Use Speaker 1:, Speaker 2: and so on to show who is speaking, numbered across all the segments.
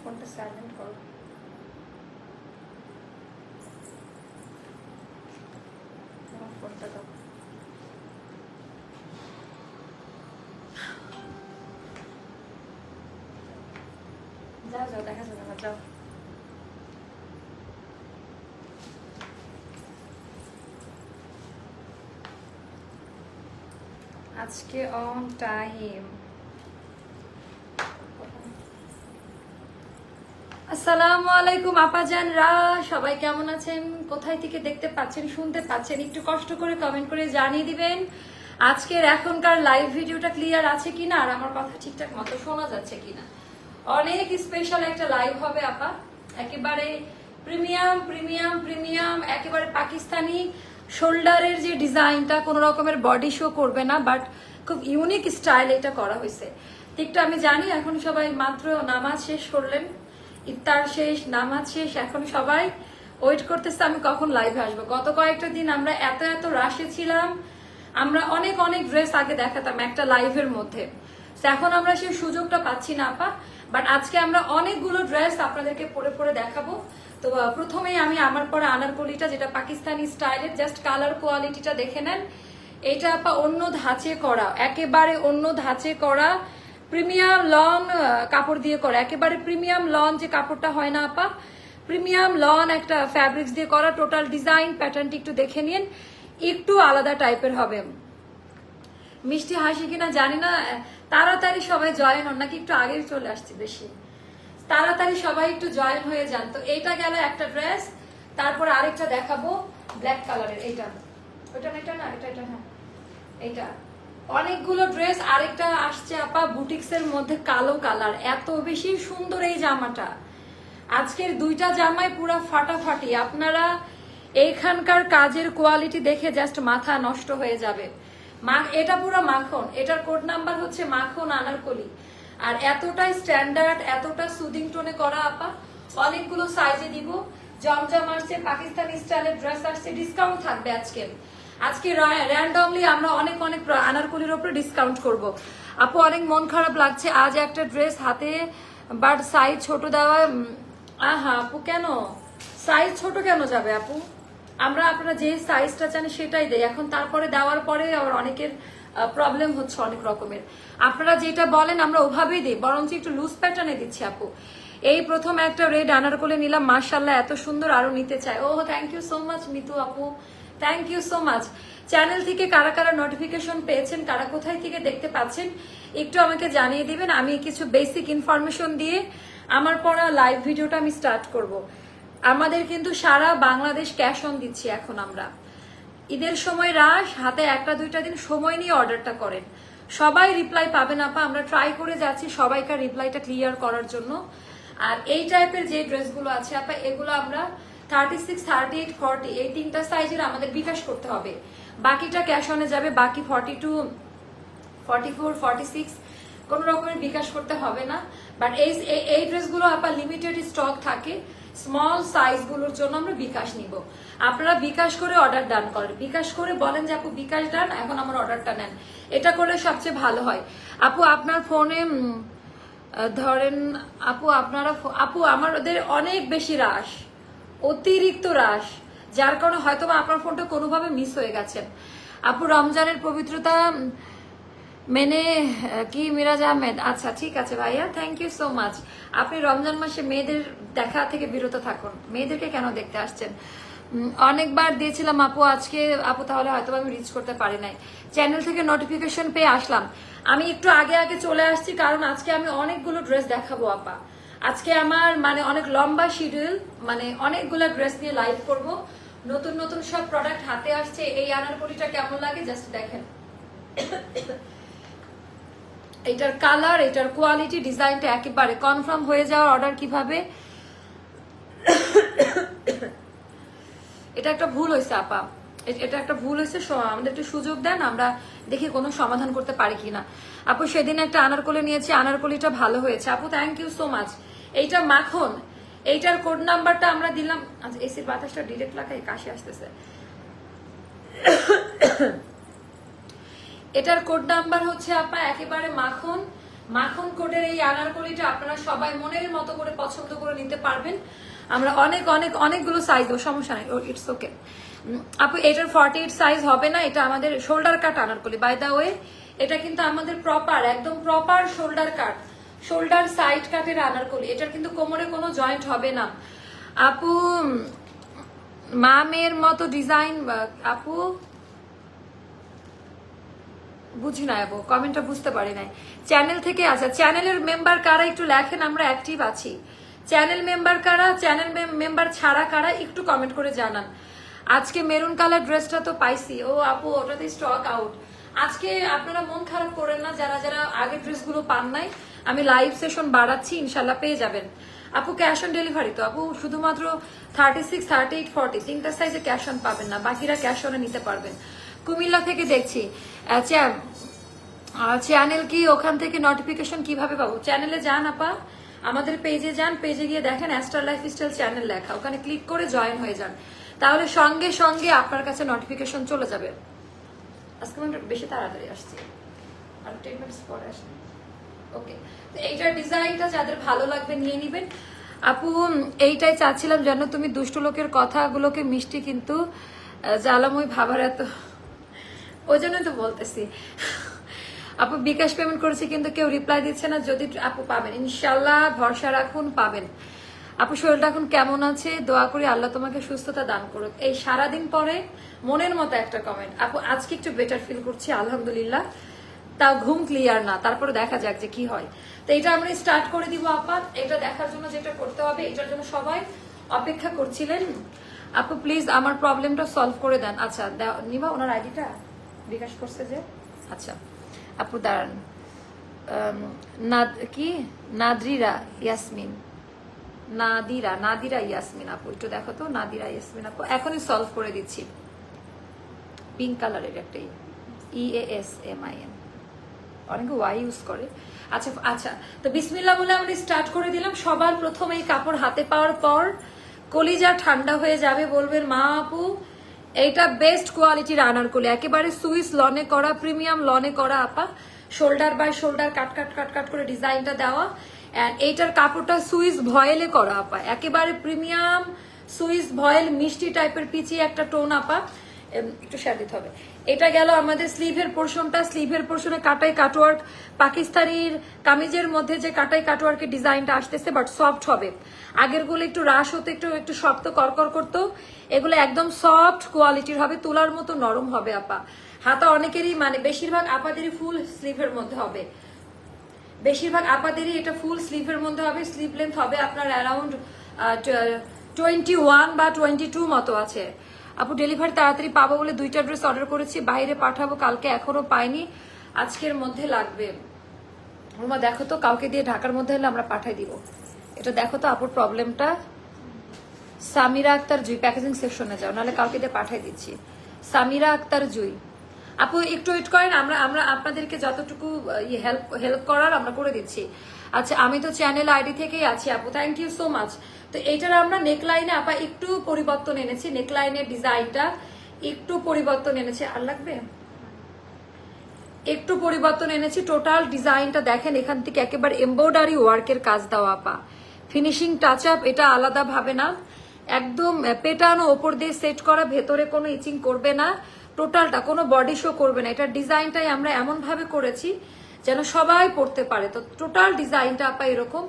Speaker 1: ফোনটা সাইলেন্ট করো ফোনটা দাও যাও যাও দেখা যাবে না যাও আজকে অন টাইম আসসালামু আলাইকুম, আপাজানরা। সবাই কেমন আছেন? কোথায় থেকে দেখতে পাচ্ছেন, শুনতে পাচ্ছেন? একটু কষ্ট করে কমেন্ট করে জানিয়ে দিবেন। আজকের এখনকার লাইভ ভিডিওটা ক্লিয়ার আছে কিনা আর আমার কথা ঠিকঠাক মতো শোনা যাচ্ছে কিনা? অনেক স্পেশাল একটা লাইভ হবে, আপা। একেবারে প্রিমিয়াম প্রিমিয়াম প্রিমিয়াম একেবারে পাকিস্তানি শোল্ডারের যে ডিজাইনটা কোনো রকমের বডি শো করবে না বাট খুব ইউনিক স্টাইল এটা করা হয়েছে। ঠিকটা আমি জানি, এখন সবাই মাত্র নামাজ শেষ করলেন। ইফতার শেষ, নামাজ শেষ, এখন সবাই ওয়েট করতেছে আমি কখন লাইভে আসব। গত কয়েকটা দিন আমরা এত এত রাশে ছিলাম, আমরা অনেক অনেক ড্রেস আগে দেখাতাম একটা লাইভের মধ্যে। এখন আমরা সেই সুযোগটা পাচ্ছি না, আপা। বাট আজকে আমরা অনেকগুলো ড্রেস আপনাদেরকে পরে পরে দেখাবো। তো প্রথমেই আমি আমার পরে আনারকলিটা যেটা পাকিস্তানি স্টাইলের জাস্ট কালার কোয়ালিটিটা দেখে নেন। এটা, আপা, অন্য ধাঁচে করা, একেবারে অন্য ধাঁচে করা প্রিমিয়াম লন কাপড় দিয়ে করা। একেবারে প্রিমিয়াম লন যে কাপড়টা হয় না, আপা। প্রিমিয়াম লন একটা ফ্যাব্রিক্স দিয়ে করা টোটাল ডিজাইন প্যাটার্নটি একটু দেখে নিন। একটু আলাদা টাইপের হবে। মিষ্টি হাসি কিনা জানি না তাড়াতাড়ি সবাই জয়েন হন। নাকি একটু আগে চলে আসছে বেশি। তাড়াতাড়ি সবাই একটু জয়েন হয়ে যান। তো এইটা গেল একটা ড্রেস তারপর আরেকটা দেখাবো ব্ল্যাক কালারের এইটা। ওটা না, এটা না, এটা এটা হ্যাঁ এইটা। অনেকগুলো ড্রেস, আরেকটা আসছে আপা বুটিক্স এর মধ্যে কালো কালার। এত বেশি সুন্দর এই জামাটা। আজকের দুইটা জামাই পুরো ফাটাফাটি। আপনারা এইখানকার কাজের কোয়ালিটি দেখে জাস্ট মাথা নষ্ট হয়ে যাবে। মা- এটা পুরো মাখন। এটার কোড নাম্বার হচ্ছে মাখন আনারকলি। আর এতটাই স্ট্যান্ডার্ড এতটা সুদিং টোনে করা আপা। অনেকগুলো সাইজে দিব। জমজম আসছে, পাকিস্তানি স্টাইলের ড্রেস আসছে ডিসকাউন্ট থাকবে আজকে। আজকে র্যান্ডমলি আমরা অনেক অনেক প্র- আনারকলির উপরে ডিসকাউন্ট করব। আপু, অনেক মন খারাপ লাগছে। আজ একটা ড্রেস হাতে বাট সাইজ ছোট দেওয়া আহা, আপু, কেন? সাইজ ছোট কেন যাবে, আপু? আমরা আপনারা যে সাইজটা চান সেটাই দেই। এখন তারপরে দেওয়ার পরে আবার অনেকের প্রবলেম হচ্ছে অনেক রকমের। আপনারা যেটা বলেন আমরা ওভাবেই দিই, বরঞ্চ একটু লুজ প্যাটার্নে দিচ্ছি, আপু। এই প্রথম একটা রেড আনার করে নিলাম মার্শাল্লাহ এত সুন্দর আরও নিতে চাই। ও thank you so much Mitu আপু। Thank you so much channel থেকে কারা কারা নোটিফিকেশন পেয়েছেন, কারা কোথায় থেকে দেখতে পাচ্ছেন, একটু আমাকে জানিয়ে দিবেন। আমি কিছু বেসিক ইনফরমেশন দিয়ে আমার পড়া লাইভ ভিডিওটা আমি স্টার্ট করব। আমাদের কিন্তু সারা বাংলাদেশ ক্যাশ অন দিচ্ছি এখন আমরা। ঈদের সময় রাশ, হাতে একটা দুইটা দিন সময় নিয়ে অর্ডারটা করেন। সবাই রিপ্লাই পাবেন আপা, আমরা ট্রাই করে যাচ্ছি সবাইকার রিপ্লাইটা ক্লিয়ার করার জন্য। আর এই টাইপের যে ড্রেসগুলো আছে আপা, এগুলো আমরা thirty six thirty eight forty এই তিনটা সাইজের আমাদের বিকাশ করতে হবে। বাকিটা ক্যাশ অনে যাবে, বাকি forty two forty four forty six কোনো রকমের বিকাশ করতে হবে না। বাট এই, এই- ড্রেসগুলো আপনার লিমিটেড স্টক থাকে স্মল সাইজগুলোর জন্য আমরা বিকাশ নিব। আপনারা বিকাশ করে অর্ডার ডান করেন। বিকাশ করে বলেন যে, আপু, বিকাশ ডান এখন আমার অর্ডারটা নেন। এটা করলে সবচেয়ে ভালো হয়। আপু, আপনার ফোনে ধরেন, আপু, আপনারা আপু, আমাদের অনেক বেশি রাশ অতিরিক্ত রাশ যার কারণে হয়তো বা আপনার ফোনটা কোনোভাবে মিস হয়ে গেছেন আপু, রমজানের পবিত্রতা মেনে কি মিরাজ আহমেদ? আচ্ছা ঠিক আছে ভাইয়া থ্যাংক ইউ সো মাচ আপনি রমজান মাসে মেয়েদের দেখা থেকে বিরত থাকুন। মেয়েদেরকে কেন দেখতে আসছেন? অনেকবার দিয়েছিলাম আপু, আজকে আপু তাহলে হয়তো আমি রিচ করতে পারি নাই। চ্যানেল থেকে নোটিফিকেশন পেয়ে আসলাম। আমি একটু আগে আগে চলে আসছি, কারণ আজকে আমি অনেকগুলো ড্রেস দেখাবো আপা। আজকে আমার মানে অনেক লম্বা শিডিউল মানে অনেকগুলো ড্রেস নিয়ে লাইভ করব। নতুন নতুন সব প্রোডাক্ট হাতে আসছে, এই আনারকলিটা কেমন লাগে জাস্ট দেখেন। এটার কালার এটার কোয়ালিটি ডিজাইনটা একেবারে কনফার্ম হয়ে যাওয়ার অর্ডার কীভাবে? এটা একটা ভুল হয়েছে, আপা। এটা একটা ভুল হয়েছে আমাদের একটু সুযোগ দেন, আমরা দেখি কোনো সমাধান করতে পারি কিনা। আপু, সেদিন একটা আনারকলি নিয়েছি, আনারকলিটা ভালো হয়েছে। আপু থ্যাংক ইউ সো মাচ এইটা মাখন এইটার কোড নাম্বারটা আমরা দিলাম। আচ্ছা এসির বাতাসটা ডিরেক্ট লাগাই, কাশি আসতেছে। এটার কোড নাম্বার হচ্ছে আপা একেবারে মাখন। মাখন কোডের এই আনারকলিটা আপনারা সবাই মনের মতো করে পছন্দ করে নিতে পারবেন। আমরা অনেক অনেক, অনেকগুলো সাইজ দেবো, সমস্যা নাই। ইটস ওকে আপু, এটার ফর্টি এইট সাইজ হবে না, এটা আমাদের shoulder cut Anarkali. By the way এটা কিন্তু আমাদের প্রপার একদম proper shoulder cut shoulder side কাটের আনারকলি এটার কিন্তু কোমরে কোনো জয়েন্ট হবে না। আপু, মামের মতো ডিজাইন আপু? বুঝি না আপু, কমেন্টটা বুঝতে পারি নাই। চ্যানেল থেকে আচ্ছা চ্যানেলের মেম্বার কারা একটু লেখেন, আমরা অ্যাক্টিভ আছি। চ্যানেল মেম্বার কারা, চ্যানেল মেম্বার ছাড়া কারা, একটু কমেন্ট করে জানান। আজকে মেরুন কালার ড্রেসটা তো পাইছি। ও আপু ওটাতে স্টক আউট আজকে আপনারা মন খারাপ করেন না, যারা যারা আগের ড্রেসগুলো পান নাই, আমি লাইভ সেশন বাড়াচ্ছি ইনশাল্লাহ পেয়ে যাবেন। আপু ক্যাশ অন ডেলিভারি তো। আপু, শুধুমাত্র thirty six thirty eight forty তিনটা সাইজে ক্যাশ অন পাবেন না, বাকিরা ক্যাশ অনে নিতে পারবেন। কুমিল্লা থেকে দেখছি। চ্যানেল কি, ওখান থেকে নোটিফিকেশন কীভাবে পাবো? চ্যানেলে যান, আপা। আমাদের পেজে যান পেজে গিয়ে দেখেন অ্যাস্টার লাইফ স্টাইল চ্যানেল লেখা। ওখানে ক্লিক করে জয়েন হয়ে যান। তাহলে সঙ্গে সঙ্গে আপনার কাছে নোটিফিকেশন চলে যাবে। আজকে আমি বেশি তাড়াতাড়ি আসছি। আর টেন মিনিটস পরে আসছি। ওকে তো এইটার ডিজাইনটা যাদের ভালো লাগবে নিয়ে নিবেন। আপু, এইটাই চাচ্ছিলাম যেন তুমি দুষ্ট লোকের কথাগুলোকে মিষ্টি কিন্তু জ্বালাময় ভাবার এত ওই জন্যই তো বলতেছি। আপু, বিকাশ পেমেন্ট করেছি কিন্তু কেউ রিপ্লাই দিচ্ছে না। যদি আপু পাবেন, ইনশাল্লাহ ভরসা রাখুন, পাবেন। আপু, শরীরটা এখন কেমন আছে? দোয়া করি আল্লাহ তোমাকে সুস্থতা দান করুক। এই সারাদিন পরে মনের মতো একটা কমেন্ট আপু, আজকে একটু বেটার ফিল করছি, আলহামদুলিল্লাহ। তা ঘুম ক্লিয়ার না, তারপরে দেখা যাক যে কি হয়। তো এটা আমরা স্টার্ট করে দিব, আপা। এটা দেখার জন্য যেটা করতে হবে, এটার জন্য সবাই অপেক্ষা করছিলেন। আপু প্লিজ আমার প্রবলেমটা সলভ করে দেন। আচ্ছা নিবা ওনার আইডিটা বিকাশ করছে যে? আচ্ছা। আপু, দাঁড়ান। কি? নাদরিরা, ইয়াসমিন। নাদিরা নাদিরা ইয়াসমিন আপু, একটু দেখো তো, নাদিরা ইয়াসমিন আপু। এখনই সলভ করে দিচ্ছি। পিঙ্ক কালারের একটা E S M I N অনেকে ওয়াই ইউজ করে। আচ্ছা আচ্ছা তো বিসমিল্লা বলে আমরা স্টার্ট করে দিলাম। সবার প্রথম এই কাপড় হাতে পাওয়ার পর কলিজা ঠান্ডা হয়ে যাবে বলবেন মা আপু। এইটা বেস্ট কোয়ালিটির আনারকলি একেবারে সুইস লনে করা প্রিমিয়াম লনে করা আপা। Shoulder by shoulder cut cut cut cut করে ডিজাইনটা দেওয়া। অ্যান্ড এইটার কাপড়টা সুইস ভয়েলে করা, আপা। একেবারে প্রিমিয়াম সুইস ভয়েল, মিষ্টি টাইপের পিছিয়ে একটা টোন, আপা। একটু শেয়ার দিতে হবে। এটা গেল আমাদের স্লিভের পোর্শনটা। স্লিভের পোর্শনে কাটাই কাটওয়ার্ক পাকিস্তানির কামিজের মধ্যে যে কাটাই কাটওয়ার্কের ডিজাইনটা আসতেছে বাট সফট হবে। আগেরগুলো একটু রাশ হতো, একটু একটু শক্ত করকর করতো। এগুলো একদম সফট কোয়ালিটির হবে, তোলার মতো নরম হবে, আপা। হাতা অনেকেরই মানে বেশিরভাগ আপাদেরই ফুল স্লিভের মধ্যে হবে। বেশিরভাগ আপাদেরই এটা ফুল স্লিভের মধ্যে হবে স্লিভ লেন্থ হবে আপনার অ্যারাউন্ড টোয়েন্টি ওয়ান বা টোয়েন্টি টু মতো আছে। আপু ডেলিভারি তাড়াতাড়ি পাবো বলে দুইটা ড্রেস অর্ডার করেছি, বাইরে পাঠাবো, কালকে এখনও পাইনি, আজকের মধ্যে লাগবে। ওমা, দেখো তো, কাউকে দিয়ে ঢাকার মধ্যে হলে আমরা পাঠাই দিব। এটা দেখো তো, আপুর প্রবলেমটা সামিরা আক্তার জুই প্যাকেজিং সেকশনে যাও, নাহলে কাউকে দিয়ে পাঠাই দিচ্ছি। সামিরা আক্তার জুই। আপু, একটু ওয়েট করেন, আমরা আমরা আপনাদেরকে যতটুকু হেল্প হেল্প করার আমরা করে দিচ্ছি। আচ্ছা আমি তো চ্যানেল আইডি থেকেই আছি, আপু থ্যাংক ইউ সো মাচ তো এইটার আমরা নেকলাইনে আপা, একটু পরিবর্তন এনেছি নেকলাইনের ডিজাইনটা একটু পরিবর্তন এনেছি। আর লাগবে? একটু পরিবর্তন এনেছি টোটাল ডিজাইনটা দেখেন, এখান থেকে একেবারে এমব্রয়ডারি ওয়ার্কের কাজ দেওয়া, আপা। ফিনিশিং টাচ আপ এটা আলাদা ভাবে না। একদম পেটানো ওপর দিয়ে সেট করা, ভেতরে কোনো ইচিং করবে না। টোটালটা, কোনো বডি শো করবে না। এটার ডিজাইনটাই আমরা এমন ভাবে করেছি যেন সবাই পড়তে পারে। তো টোটাল ডিজাইনটা আপা এরকম।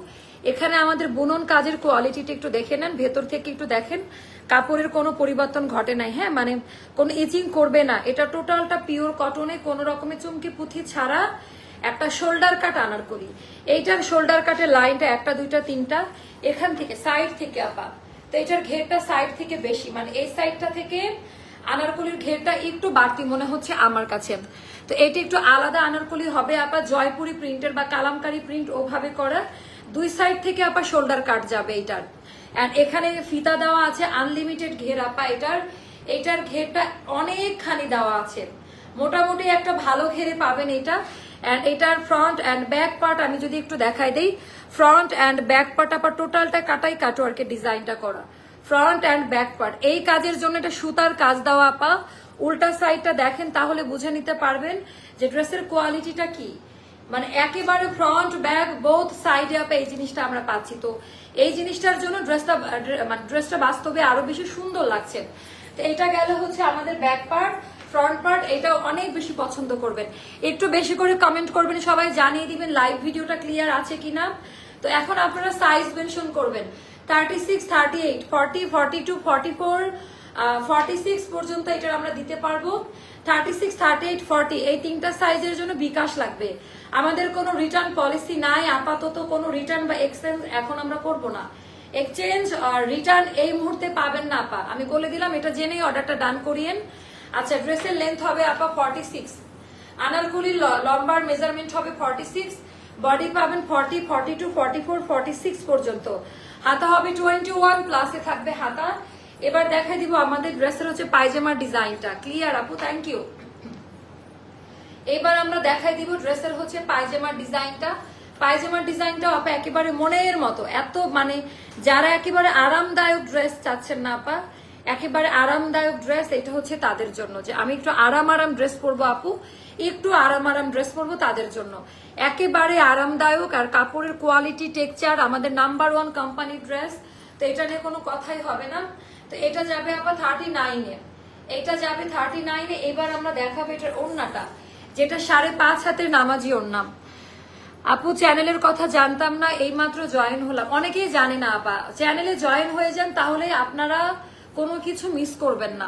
Speaker 1: এখানে আমাদের বুনন কাজের কোয়ালিটিটা একটু দেখে নেন, ভেতর থেকে একটু দেখেন। কাপড়ের কোনো পরিবর্তন ঘটে নাই হ্যাঁ? মানে কোনো ইচিং করবে না। এটা টোটালটা পিওর কটনে কোনো রকমের চুমকি পুঁথি ছাড়া একটা শোল্ডার কাট আনার করি। এইটার শোল্ডার কাটের লাইনটা একটা, দুইটা, তিনটা, এখান থেকে সাইড থেকে আপা। তো এটার ঘেরটা সাইড থেকে বেশি। মানে এই সাইডটা থেকে আনারকলির ঘেরটা একটু বাড়তি মনে হচ্ছে আমার কাছে। তো এটি একটু আলাদা আনারকলি হবে, আপা জয়পুরি প্রিন্টের বা কালামকারি প্রিন্ট ওভাবে করা। দুই সাইড থেকে আপা শোল্ডার কাট যাবে এটার। অ্যান্ড এখানে ফিতা দেওয়া আছে আনলিমিটেড ঘের আপা এটার। এটার ঘেরটা অনেকখানি দেওয়া আছে। মোটামুটি একটা ভালো ঘেরে পাবেন এটা। অ্যান্ড এটার ফ্রন্ট অ্যান্ড ব্যাক পার্ট আমি যদি একটু দেখাই দিই। ফ্রন্ট অ্যান্ড ব্যাক পার্ট আবার টোটালটা কাটাই কাটওয়ার্কের ডিজাইনটা করা। ফ্রন্ট অ্যান্ড ব্যাক পার্ট এই কাজের জন্য এটা সুতার কাজ দেওয়া, আপা। উল্টা সাইডটা দেখেন, তাহলে বুঝে নিতে পারবেন যে ড্রেসের কোয়ালিটিটা কি। মানে একেবারে ফ্রন্ট ব্যাক বোথ সাইডে আপা, এই জিনিসটা আমরা পাচ্ছি। তো এই জিনিসটার জন্য ড্রেসটা মানে ড্রেসটা বাস্তবে আরও বেশি সুন্দর লাগছে। তো এটা গেল হচ্ছে আমাদের ব্যাক পার্ট ফ্রন্ট পার্ট এটা অনেক বেশি পছন্দ করবেন। একটু বেশি করে কমেন্ট করবেন, সবাই জানিয়ে দিবেন লাইভ ভিডিওটা ক্লিয়ার আছে কিনা। তো এখন আপনারা সাইজ মেনশন করবেন। Thirty six thirty eight forty two four forty six পর্যন্ত এটা আমরা দিতে পারব। থার্টি সিক্স থার্টি এইট এই সাইজের জন্য বিকাশ লাগবে। আমাদের কোনো রিটার্ন পলিসি নাই, আপাতত কোনো রিটার্ন বা এক্সচেঞ্জ এখন আমরা করব না। এক্সচেঞ্জ রিটার্ন এই মুহূর্তে পাবেন না, আপা। আমি বলে দিলাম, এটা জেনেই অর্ডারটা ডান করিয়েন। আচ্ছা ড্রেসের লেন্থ হবে আপা ফর্টি সিক্স আনারকুলির লম্বার মেজারমেন্ট হবে ফর্টি সিক্স বডি পাবেন forty forty two forty four forty six পর্যন্ত। হাতা হবে টোয়েন্টি ওয়ান প্লাসে থাকবে হাতা। এবার দেখাই দিব আমাদের ড্রেসের হচ্ছে পায়জামার ডিজাইনটা। ক্লিয়ার আপু? থ্যাংক ইউ এবার আমরা দেখাই দিব ড্রেসের হচ্ছে পায়জামার ডিজাইনটা। পায়জামার ডিজাইনটা আপা একেবারে মনের মতো। এত মানে যারা একেবারে আরামদায়ক ড্রেস চাচ্ছেন না আপা, একেবারে আরামদায়ক ড্রেস, এটা হচ্ছে তাদের জন্য। যে আমি একটু আরাম আরাম ড্রেস পরবো আপু একটু আরাম আরাম ড্রেস পরবো তাদের জন্য। একেবারে আরামদায়ক আর কাপড়ের কোয়ালিটি টেক্সচার আমাদের নাম্বার ওয়ান কোম্পানি ড্রেস তো এটা নিয়ে কোনো কথাই হবে না। তো এটা যাবে আবার থার্টি নাইনে এটা যাবে থার্টি নাইনে এবার আমরা দেখাবো এটার ওড়নাটা, যেটা সাড়ে পাঁচ হাতের নামাজি ওড়না। আপু চ্যানেলের কথা জানতাম না, এইমাত্র জয়েন হলাম। অনেকেই জানে না, আপা। চ্যানেলে জয়েন হয়ে যান, তাহলে আপনারা কোনো কিছু মিস করবেন না।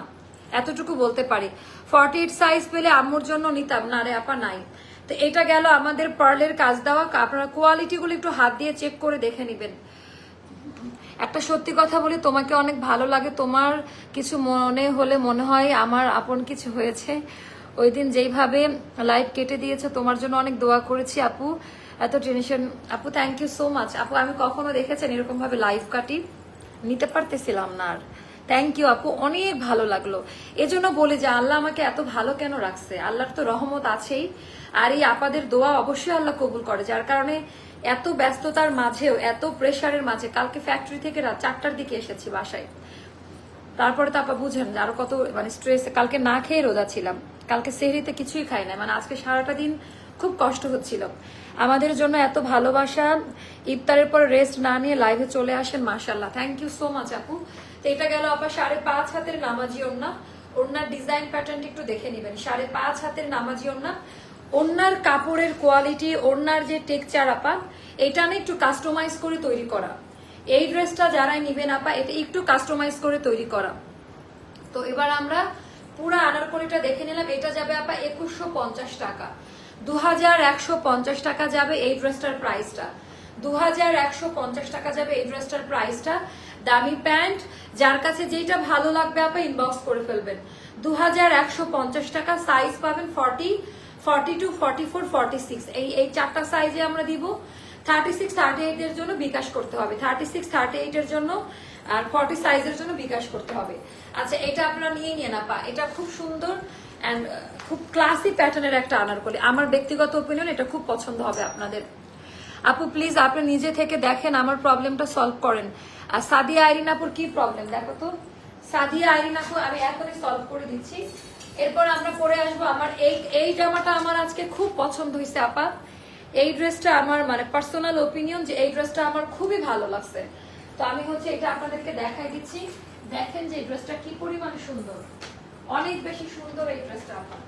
Speaker 1: এতটুকু বলতে পারি। ফর্টি এইট সাইজ পেলে আম্মুর জন্য নিতাম, না রে আপা, নাই। তো এটা গেল আমাদের পার্লের কাজ দেওয়া। আপনারা কোয়ালিটিগুলো একটু হাত দিয়ে চেক করে দেখে নেবেন। একটা সত্যি কথা বলি, তোমাকে অনেক ভালো লাগে। তোমার কিছু মনে হলে মনে হয় আমার আপন কিছু হয়েছে। ওই দিন যেইভাবে লাইফ কেটে দিয়েছে, তোমার জন্য অনেক দোয়া করেছি আপু। এত টেনশন আপু থ্যাংক ইউ সো মাচ আপু, আমি কখনো দেখেছেন এরকম ভাবে লাইফ কাটি নিতে পারতেছিলাম না আর। থ্যাংক ইউ আপু। অনেক ভালো লাগল। এজন্য বলি যে আল্লাহ আমাকে এত ভালো কেন রাখছে? আল্লাহর তো রহমত আছেই। আর এই আপাদের দোয়া অবশ্যই আল্লাহ কবুল করে। যার কারণে এত ব্যস্ততার মাঝেও, এত প্রেশারের মাঝে কালকে ফ্যাক্টরি থেকে রাত চারটার দিকে এসেছি বাসায়। তারপরে তো আপা বুঝেন আরও কত মানে স্ট্রেস কালকে না খেয়ে রোজা ছিলাম। কালকে সেহরিতে কিছুই খাই না মানে আজকে সারাটা দিন খুব কষ্ট হচ্ছিল। আমাদের জন্য এত ভালোবাসা। ইফতারের পর রেস্ট না নিয়ে লাইভে চলে আসেন মাশাল্লাহ থ্যাংক ইউ সো মাচ আপু। তো এটা গেল আপা সাড়ে পাঁচ হাতের নামাজি ওড়না। ওড়নার ডিজাইন প্যাটার্নটা একটু দেখে নিবেন। সাড়ে পাঁচ হাতের নামাজি ওড়না। ওড়নার কাপড়ের কোয়ালিটি ওড়নার যে টেকচার আপা, এটা না একটু কাস্টমাইজ করে তৈরি করা। এই ড্রেসটা যারাই নিবেন আপা, এটা একটু কাস্টমাইজ করে তৈরি করা। তো এবার আমরা পুরো আনারকলিটা দেখে নিলাম। এটা যাবে আপা একুশশো পঞ্চাশ টাকা। দু হাজার একশো পঞ্চাশ টাকা যাবে এই ড্রেসটার প্রাইসটা দু হাজার একশো পঞ্চাশ টাকা যাবে এই ড্রেসটার প্রাইসটা দামি প্যান্ট, যার কাছে যেটা ভালো লাগবে আপনি ইনবক্স করে ফেলবেন। দু হাজার একশো পঞ্চাশ টাকা সাইজ পাবেন forty forty two forty four forty six এই এই চারটা সাইজে আমরা দিব। থার্টি সিক্স থার্টি এইট এর জন্য বিকাশ করতে হবে। থার্টি সিক্স থার্টি এইট এর জন্য, আর ফর্টি সাইজের জন্য বিকাশ করতে হবে। আচ্ছা এটা আপনারা নিয়ে নিয়ে না পা এটা খুব সুন্দর অ্যান্ড খুব ক্লাসি প্যাটার্নের একটা আনারকলি। আমার ব্যক্তিগত ওপিনিয়ন এটা খুব পছন্দ হবে আপনাদের। আপু প্লিজ আপনি নিজে থেকে দেখেন, আমার প্রবলেমটা সলভ করেন। আর সাদিয়া আইরিন আপুর কি প্রবলেম দেখো তো, সাদিয়া আইরিন আপু আমি এখনই সলভ করে দিচ্ছি। এরপর আমরা পরে আসব। আমার এই এই জামাটা আমার আজকে খুব পছন্দ হয়েছে আপা। এই ড্রেসটা আমার মানে পার্সোনাল ওপিনিয়ন যে এই ড্রেসটা আমার খুবই ভালো লাগছে। তো আমি হচ্ছে এটা আপনাদেরকে দেখাই দিচ্ছি। দেখেন যে এই ড্রেসটা কি পরিমাণ সুন্দর। অনেক বেশি সুন্দর এই ড্রেসটা আপনার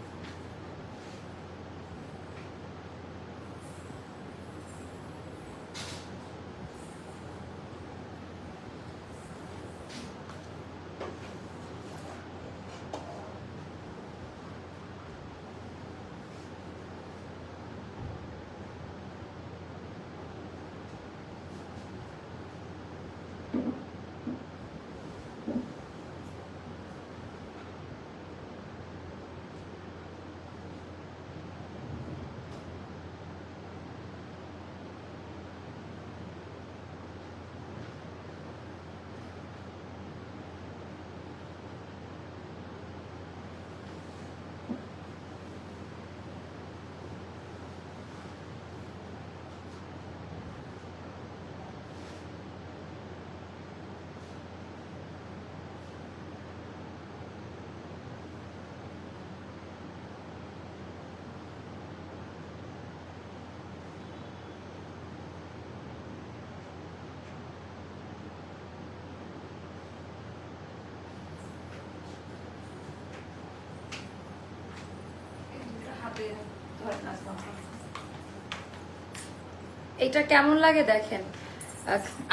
Speaker 1: এটা কেমন লাগে দেখেন?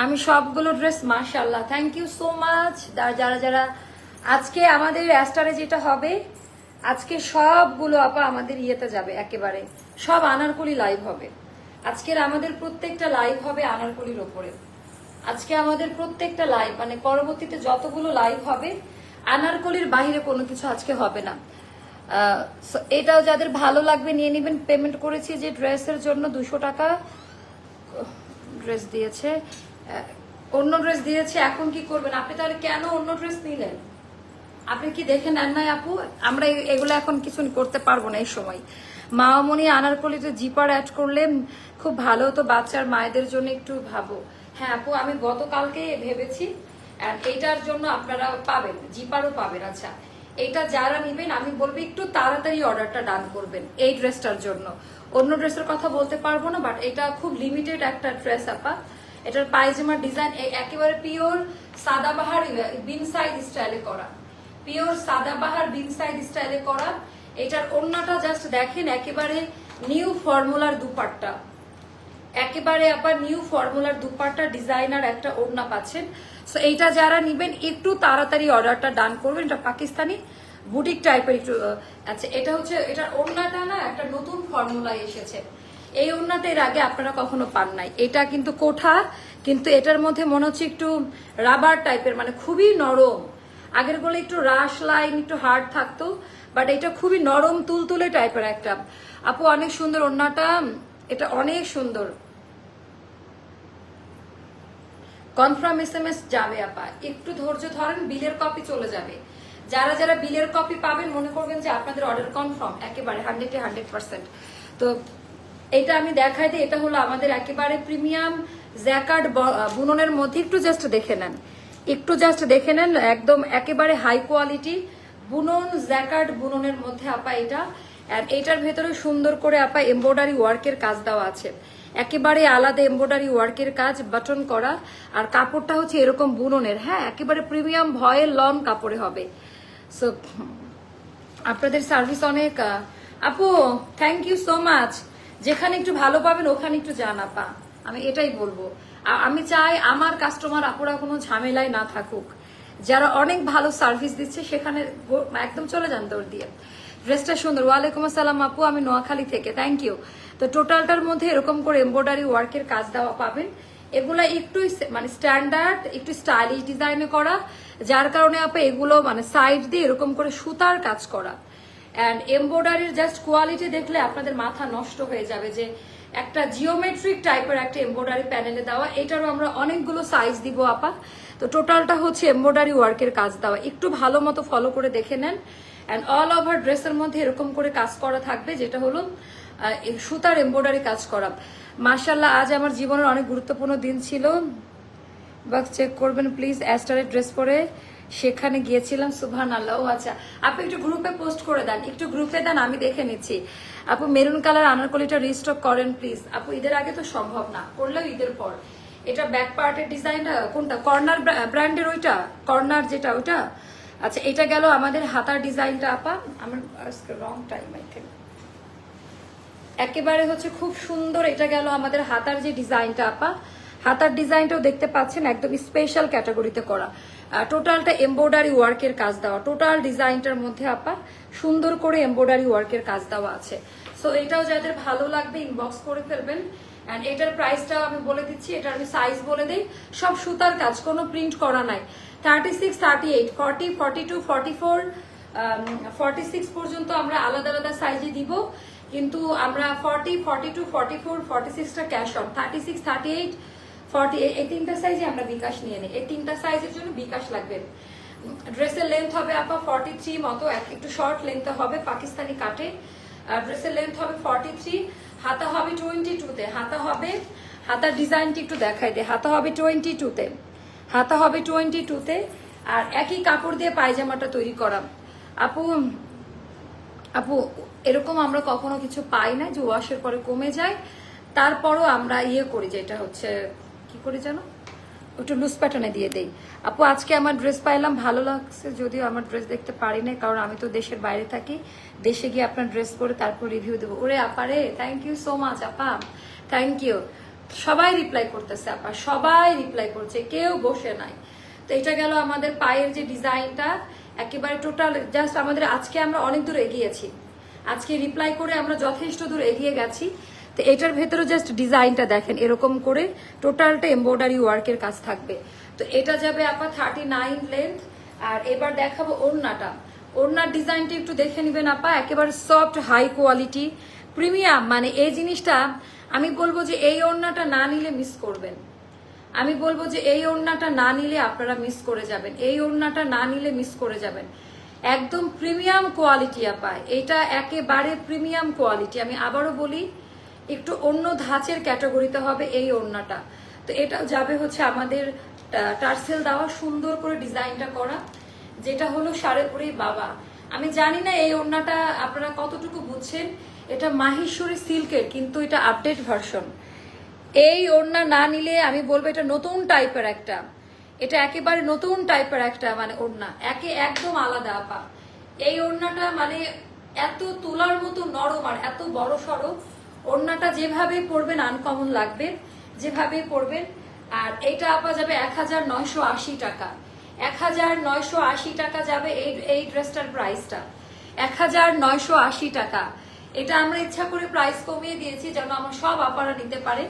Speaker 1: আমি সবগুলো ড্রেস মার্শাল্লাহ থ্যাংক ইউ সো মাচ যারা যারা, আজকে আমাদের অ্যাস্টারে যেটা হবে, আজকে সবগুলো আপা আমাদের ইয়েতে যাবে, একেবারে। সব আনারকলি লাইভ হবে। আজকের আমাদের প্রত্যেকটা লাইভ হবে আনারকলির ওপরে। আজকে আমাদের প্রত্যেকটা লাইভ মানে পরবর্তীতে যতগুলো লাইভ হবে, আনারকলির বাইরে কোনো কিছু আজকে হবে না। এটাও যাদের ভালো লাগবে, নিয়ে নেবেন। পেমেন্ট করেছি যে ড্রেসের জন্য দুশো টাকা। ড্রেস দিয়েছে। অন্য ড্রেস দিয়েছে, এখন কি করবেন? আপনি তাহলে কেন অন্য ড্রেস নিলেন? আপনি কি দেখে নেন নাই আপু? আমরা এগুলো এখন কিছু করতে পারব না এই সময়। মামনি আনারকলিতে জিপার অ্যাড করলে খুব ভালো হতো, বাচ্চার মায়েদের জন্য একটু ভাবো। হ্যাঁ আপু, আমি গতকালকে ভেবেছি এইটার জন্য আপনারা পাবেন, জিপারও পাবেন। আচ্ছা এইটা যারা নেবেন, আমি বলব একটু তাড়াতাড়ি অর্ডারটা ডান করবেন, এই ড্রেসটার জন্য। অন্য ড্রেসের কথা বলতে পারব না বাট এটা খুব লিমিটেড একটা ড্রেস আপা। এটার পায়জামার ডিজাইন একেবারে পিওর সাদাবাহার, বিন সাইড স্টাইলে করা। পিওর সাদাবাহার, বিন সাইড স্টাইলে করা। এটার ওন্নাটা জাস্ট দেখেন, একেবারে নিউ ফর্মুলার দুপাট্টা। একেবারে আবার নিউ ফর্মুলার দুপাট্টা ডিজাইনার একটা ওড়না পাচ্ছেন। সো এইটা যারা নিবেন, একটু তাড়াতাড়ি অর্ডারটা ডান করবেন। এটা পাকিস্তানি। বুটিক টাইপের একটু আচ্ছা এটা হচ্ছে এটার ওড়নাটা না একটা নতুন ফর্মুলায় এসেছে। এই ওড়নাটা এর আগে আপনারা কখনো পান নাই। এটা কিন্তু কোঠা, কিন্তু এটার মধ্যে মনে হচ্ছে একটু রাবার টাইপের মানে খুবই নরম। আগেরগুলো একটু রাশ লাইন একটু হার্ড থাকতো বাট এটা খুবই নরম, তুলতুলে টাইপের একটা। আপু, অনেক সুন্দর ওড়নাটা এটা অনেক সুন্দর। কনফার্ম এস এম এস যাবে, আপা। একটু ধৈর্য ধরেন বিলের কপি চলে যাবে। যারা যারা বিলের কপি পাবেন, মনে করবেন যে আপনাদের অর্ডার কনফার্ম একেবারে হান্ড্রেড হান্ড্রেড পার্সেন্ট তো এটা আমি দেখাই দিই, এটা হলো আমাদের একেবারে প্রিমিয়াম জ্যাকার্ড বুননের মধ্যে একটু জাস্ট দেখে নেন। একটু জাস্ট দেখে নেন, একদম একেবারে হাই কোয়ালিটি বুনন জ্যাকার্ড বুননের মধ্যে আপা এটা। এটার ভেতরে সুন্দর করে আপা এমব্রয়ডারি ওয়ার্কের কাজ দেওয়া আছে। একেবারে আলাদা এমব্রয়ডারি ওয়ার্কের কাজ বাটন করা। আর কাপড়টা হচ্ছে এরকম বুননের হ্যাঁ একেবারে প্রিমিয়াম ভয়েল লং কাপড়ে হবে। সো আপনাদের সার্ভিস অনেক আপু থ্যাংক ইউ সো মাচ যেখানে একটু ভালো পাবেন, ওখানে একটু যান, আপা। আমি এটাই বলব। আমি চাই আমার কাস্টমার আপুরা কোনো ঝামেলায় না থাকুক। যারা অনেক ভালো সার্ভিস দিচ্ছে, সেখানে একদম চলে যান দৌড় দিয়ে। ড্রেসটা সুন্দর। ওয়ালাইকুম আসসালাম, আপু, আমি নোয়াখালী থেকে। থ্যাংক ইউ তো টোটালটার মধ্যে এরকম করে এমব্রয়ডারি ওয়ার্কের কাজ দেওয়া পাবেন। এগুলা একটু মানে স্ট্যান্ডার্ড একটু স্টাইলিশ ডিজাইনে করা, যার কারণে আপা এগুলো মানে সাইড দিয়ে এরকম করে সুতার কাজ করা। অ্যান্ড এমব্রয়ডারির জাস্ট কোয়ালিটি দেখলে আপনাদের মাথা নষ্ট হয়ে যাবে যে একটা জিওমেট্রিক টাইপের একটা এমব্রয়ডারি প্যানেলে দেওয়া, এটারও আমরা অনেকগুলো সাইজ দিব আপা। তো টোটালটা হচ্ছে এমব্রয়ডারি ওয়ার্কের কাজ দেওয়া। একটু ভালো মতো ফলো করে দেখে নেন। অ্যান্ড অল ওভার ড্রেসের মধ্যে এরকম করে কাজ করা থাকবে, যেটা হলো সুতার এমব্রয়ডারি কাজ করা। মার্শাল্লাহ আজ আমার জীবনের অনেক গুরুত্বপূর্ণ দিন ছিল। বাক্স চেক করবেন প্লিজ অ্যাস্টারের ড্রেস পরে। সেখানে গিয়েছিলাম সুভান আল্লাহ ও আচ্ছা আপনি একটু গ্রুপে পোস্ট করে দেন, একটু গ্রুপে দেন, আমি দেখে নিচ্ছি। আপু মেরুন কালার আনারকলিটা রিস্টক করেন প্লিজ আপু, ঈদের আগে তো সম্ভব না, করলেও ঈদের পর। এটা ব্যাক পার্টের ডিজাইনটা কোনটা? কর্নার ব্র্যান্ডের ওইটা? কর্নার যেটা, ওইটা? আচ্ছা এটা গেল আমাদের হাতার ডিজাইনটা আপা। আমার রং টাইম আই থিঙ্ক একেবারে হচ্ছে খুব সুন্দর এটা গেল আমাদের হাতার যে ডিজাইনটা, আপা। হাতার ডিজাইনটাও দেখতে পাচ্ছেন, একদম স্পেশাল ক্যাটাগরিতে করা। টোটালটা এমব্রয়ডারি ওয়ার্কের কাজ দেওয়া। টোটাল ডিজাইনটার মধ্যে, আপা, সুন্দর করে এমব্রয়ডারি ওয়ার্কের কাজ দেওয়া আছে। সো এটাও যাদের ভালো লাগবে ইনবক্স করে ফেলবেন। অ্যান্ড এটার প্রাইসটাও আমি বলে দিচ্ছি এটার আমি সাইজ বলে দিই। সব সুতার কাজ, কোনো প্রিন্ট করা নাই। Thirty six thirty eight forty forty two forty four forty six পর্যন্ত আমরা আলাদা আলাদা সাইজে দিব। কিন্তু আমরা forty forty two forty four forty সিক্সটা cash on thirty six thirty eight forty এই তিনটা সাইজে আমরা বিকাশ নিয়ে নিই। এই তিনটা সাইজের জন্য বিকাশ লাগবে। ড্রেসের লেন্থ হবে আপা ফর্টি থ্রি মতো, এক- একটু শর্ট লেন্থ হবে পাকিস্তানি কাটে ড্রেসের লেন্থ হবে ফর্টি থ্রি হাতা হবে টোয়েন্টি টুতে হাতা হবে, হাতার ডিজাইনটি একটু দেখাই দে। হাতা হবে টোয়েন্টি টুতে হাতা হবে টোয়েন্টি টুতে আর একই কাপড় দিয়ে পায়জামাটা তৈরি করা। আপু আপু এরকম আমরা কখনো কিছু পাই না যে ওয়াশের পরে কমে যায়। তারপরও আমরা ইয়ে করি যেটা হচ্ছে, কি করি জানো? একটু লুজ প্যাটার্নে দিয়ে দেই। আপু, আজকে আমার ড্রেস পাইলাম, ভালো লাগছে। যদিও আমার ড্রেস দেখতে পারি না কারণ আমি তো দেশের বাইরে থাকি। দেশে গিয়ে আপনার ড্রেস পরে তারপর রিভিউ দেবো। ওরে আপারে থ্যাংক ইউ সো মাচ আপা। থ্যাংক ইউ সবাই রিপ্লাই করতেছে, আপা। সবাই রিপ্লাই করছে, কেউ বসে নাই। তো এটা গেল আমাদের পায়ের যে ডিজাইনটা একেবারে টোটাল জাস্ট আমাদের আজকে আমরা অনেক দূর এগিয়েছি। আজকে রিপ্লাই করে আমরা যথেষ্ট দূর এগিয়ে গেছি। তো এটার ভেতরে জাস্ট ডিজাইনটা দেখেন, এরকম করে টোটালটা এমব্রয়ডারি ওয়ার্কের কাজ থাকবে। তো এটা যাবে আপা থার্টি নাইন লেন্থ আর এবার দেখাবো ওড়নাটা। ওড়নার ডিজাইনটা একটু দেখে নেবেন আপা, একেবারে সফট হাই কোয়ালিটি প্রিমিয়াম মানে এই জিনিসটা আমি বলব যে এই ওড়নাটা না নিলে মিস করবেন। আমি বলব যে এই ওড়নাটা না নিলে আপনারা মিস করে যাবেন। এই ওড়নাটা না নিলে মিস করে যাবেন। একদম প্রিমিয়াম কোয়ালিটি আপায় এটা একেবারে প্রিমিয়াম কোয়ালিটি। আমি আবারও বলি, একটু অন্য ধাঁচের ক্যাটাগরিতে হবে এই ওড়নাটা। তো এটা যাবে হচ্ছে আমাদের টার্সেল দেওয়া, সুন্দর করে ডিজাইনটা করা, যেটা হলো সারেপুরি বাবা। আমি জানি না এই ওড়নাটা আপনারা কতটুকু বুঝছেন, এটা মাহেশ্বরী সিল্কের, কিন্তু এটা আপডেট ভার্সন এই ওড়না না নিলে আমি বলব এটা নতুন টাইপের একটা। এটা একেবারে নতুন টাইপের একটা মানে ওড়না। একে একদম আলাদা, আপা। এই ওড়নাটা মানে এত তোলার মতো নরম আর এত বড় সড়ো ওড়নাটা যেভাবে পরবেন আনকমন লাগবে, যেভাবে পরবেন। আর এইটা, আপা, যাবে এক হাজার নয়শো আশি টাকা। এক হাজার নয়শো আশি টাকা যাবে এই এই ড্রেসটার প্রাইসটা এক হাজার নয়শো আশি টাকা। এটা আমরা ইচ্ছা করে প্রাইস কমিয়ে দিয়েছি, যেন আমার সব আপারা নিতে পারে।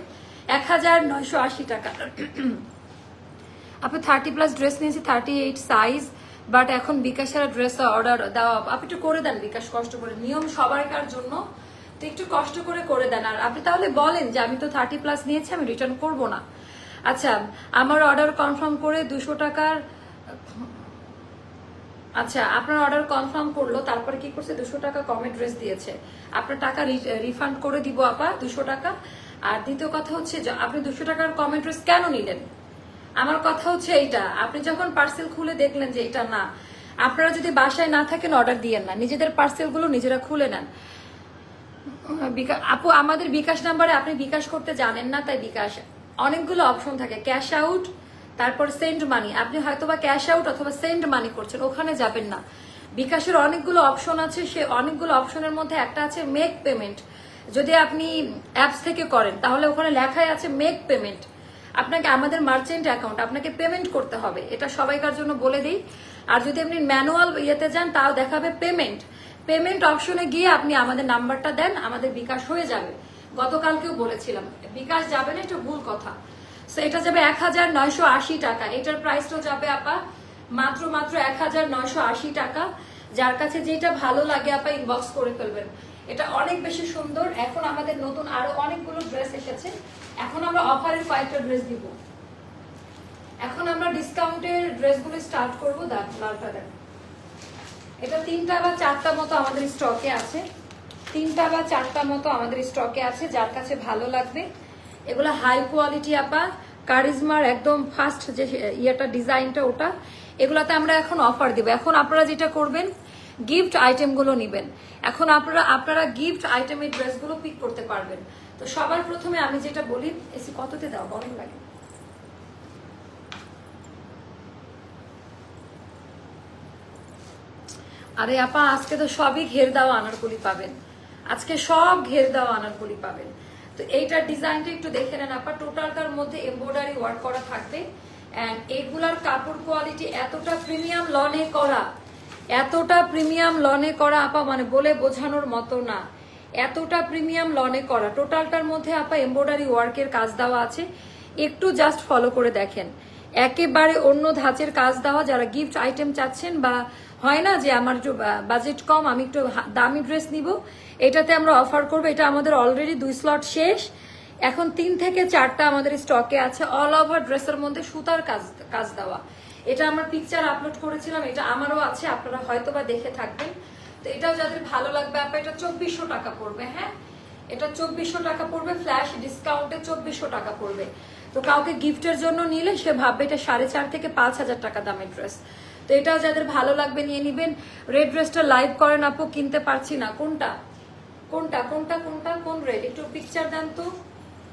Speaker 1: এক হাজার নয়শো আশি টাকা। আপনি থার্টি প্লাস ড্রেস নিয়েছি থার্টি এইট সাইজ বাট এখন বিকাশের ড্রেস অর্ডার দেওয়া, আপনি একটু করে দেন বিকাশ, কষ্ট করে। নিয়ম সবারকার জন্য তো একটু কষ্ট করে করে দেন। আর আপনি তাহলে বলেন যে আমি তো থার্টি প্লাস নিয়েছি, আমি রিটার্ন করব না। আচ্ছা আমার অর্ডার কনফার্ম করে দুশো টাকার আচ্ছা আপনার অর্ডার কনফার্ম করল, তারপরে কি করছে? দুশো টাকা কমে ড্রেস দিয়েছে। আপনার টাকা রিফান্ড করে দিব আপা, দুশো টাকা। আর দ্বিতীয় কথা হচ্ছে আপনি দুশো টাকার কমে ড্রেস কেন নিলেন? আমার কথা হচ্ছে এইটা। আপনি যখন পার্সেল খুলে দেখলেন যে এটা না, আপনারা যদি বাসায় না থাকেন অর্ডার দিয়েন না। নিজেদের পার্সেলগুলো নিজেরা খুলে নেন। আপু, আমাদের বিকাশ নাম্বারে আপনি বিকাশ করতে জানেন না, তাই বিকাশ। অনেকগুলো অপশন থাকে। ক্যাশ আউট তারপর সেন্ড মানি আপনি হয়তো বা ক্যাশ আউট অথবা সেন্ড মানি করছেন, ওখানে যাবেন না। বিকাশের অনেকগুলো অপশন আছে, সে অনেকগুলো অপশনের মধ্যে একটা আছে মেক পেমেন্ট যদি আপনি অ্যাপস থেকে করেন, তাহলে ওখানে লেখাই আছে মেক পেমেন্ট আপনাকে আমাদের মার্চেন্ট অ্যাকাউন্ট আপনাকে পেমেন্ট করতে হবে, এটা সবাইকার জন্য বলে দিই। আর যদি আপনি ম্যানুয়াল ইয়েতে যান, তাও দেখাবে পেমেন্ট পেমেন্ট অপশনে গিয়ে আপনি আমাদের নাম্বারটা দেন, আমাদের বিকাশ হয়ে যাবে। গতকালকেও বলেছিলাম, বিকাশ যাবে না, এটা ভুল কথা। সো এটা যাবে এক হাজার নয়শো আশি টাকা। এটার প্রাইসটাও যাবে আপা, মাত্র মাত্র এক হাজার নয়শো আশি টাকা। যার কাছে যেটা ভালো লাগে আপা ইনবক্স করে ফেলবেন। এটা অনেক বেশি সুন্দর। এখন আমাদের নতুন আরও অনেকগুলো ড্রেস এসেছে। এখন আমরা অফারের কয়েকটা ড্রেস দিব। এখন আমরা ডিসকাউন্টের ড্রেসগুলো স্টার্ট করব লালটা দেখ এটা তিনটা বা চারটা মতো আমাদের স্টকে আছে। তিনটা বা চারটা মতো আমাদের স্টকে আছে, যার কাছে ভালো লাগবে। এগুলো হাই কোয়ালিটি আপা কারিজমার একদম ফার্স্ট যে ইয়েটা, ডিজাইনটা ওটা, এগুলাতে আমরা এখন অফার দিব। এখন আপনারা যেটা করবেন গিফট আইটেমগুলো নেবেন। এখন আপনারা আপনারা গিফট আইটেমের ড্রেসগুলো পিক করতে পারবেন। তো সবার প্রথমে আমি যেটা বলি, এসি কততে দাও? গরম লাগে। আরে আপা, আজকে তো সবই ঘের দেওয়া আনারকলি পাবেন। আজকে সব ঘের দেওয়া আনারকলি পাবেন। তো এইটার ডিজাইনটা একটু দেখে নেন আপা। টোটালটার মধ্যে এমব্রয়ডারি ওয়ার্ক করা থাকবে। অ্যান্ড এগুলার কাপড় কোয়ালিটি এতটা প্রিমিয়াম লনে করা। এতটা প্রিমিয়াম লনে করা আপা মানে বলে বোঝানোর মতো না। এতটা প্রিমিয়াম লনে করা। টোটালটার মধ্যে আপা এমব্রয়ডারি ওয়ার্কের কাজ দেওয়া আছে। একটু জাস্ট ফলো করে দেখেন। একেবারে অন্য ধাঁচের কাজ দেওয়া, যারা গিফট আইটেম চাচ্ছেন বা হয় না যে আমার বাজেট কম, আমি একটু দামি ড্রেস নিব, এটাতে আমরা অফার করব। এটা আমাদের অলরেডি দুই স্লট শেষ। এখন তিন থেকে চারটা আমাদের স্টকে আছে। অল ওভার ড্রেসের মধ্যে সুতার কাজ কাজ দেওয়া। এটা আমরা পিকচার আপলোড করেছিলাম, এটা আমারও আছে, আপনারা হয়তো বা দেখে থাকবেন। তো এটাও যাদের ভালো লাগবে আপা এটা চব্বিশশো টাকা পড়বে হ্যাঁ? এটা চব্বিশশো টাকা পড়বে ফ্ল্যাশ ডিসকাউন্টে চব্বিশশো টাকা পড়বে। তো কাউকে গিফটের জন্য নিলে সে ভাববে এটা সাড়ে চার থেকে পাঁচ হাজার টাকা দামের ড্রেস তো এটাও যাদের ভালো লাগবে, নিয়ে নিবেন। রেড ড্রেসটা লাইভ করেন, আপু, কিনতে পারছি না। কোনটা? কোনটা? কোনটা? কোনটা? কোন রেড একটু পিকচার দেন তো।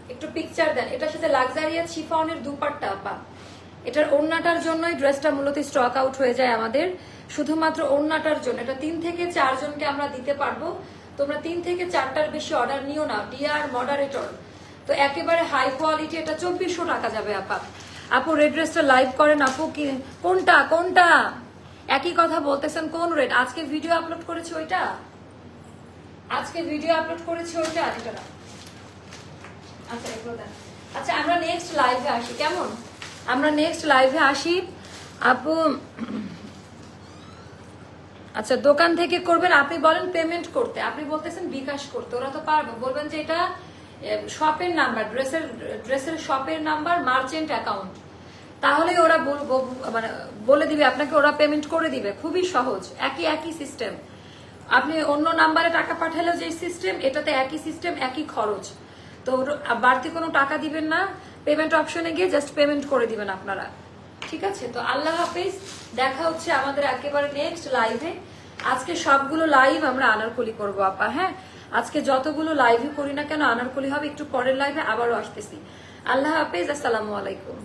Speaker 1: একটু পিকচার দেন। এটার সাথে লাক্সারিয়া শিফনের দুপাট্টা, আপা। এটার ওড়নাটার জন্যই ড্রেসটা মূলত স্টক আউট হয়ে যায় আমাদের। শুধুমাত্র ওড়নাটার জন্য। এটা তিন থেকে চারজনকে আমরা দিতে পারব। তোমরা তিন থেকে চারটার বেশি অর্ডার নিও না। ডিআর মডারেটর তো একেবারে হাই কোয়ালিটি এটা চব্বিশশো টাকা যাবে, আপা। আপু রেড ড্রেসটা লাইভ করেন আপু কি? কোনটা? কোনটা? একই কথা বলতেছেন, কোন রেড আজকে ভিডিও আপলোড করেছি ওইটা? আজকে ভিডিও আপলোড করেছি ওইটা? না। আচ্ছা আচ্ছা আমরা নেক্সট লাইভে আসি। কেমন? আমরা নেক্সট লাইভে আসি। আপু আচ্ছা দোকান থেকে করবেন, আপনি বলেন পেমেন্ট করতে। আপনি বলতেছেন বিকাশ করতে। ওরা তো পারবে। বলবেন যে এটা শপের নাম্বার ড্রেসের ড্রেসের শপের নাম্বার মার্চেন্ট অ্যাকাউন্ট তাহলে ওরা মানে বলে দিবে, আপনাকে ওরা পেমেন্ট করে দিবে। খুবই সহজ, একই একই সিস্টেম আপনি অন্য নাম্বারে টাকা পাঠালেও যে সিস্টেম এটাতে একই সিস্টেম একই খরচ। তো বাড়তি কোনো টাকা দিবেন না। পেমেন্ট অপশনে গিয়ে জাস্ট পেমেন্ট করে দিবেন আপনারা। ঠিক আছে? তো আল্লাহ হাফিজ, দেখা হচ্ছে আমাদের একেবারে নেক্সট লাইভে আজকে সবগুলো লাইভ আমরা আনারকলি করব, আপা হ্যাঁ? আজকে যতগুলো লাইভই করি না কেন, আনারকলি হবে, একটু পরের লাইভে আবারও আসতেছি। আল্লাহ হাফিজ, আসসালামু আলাইকুম।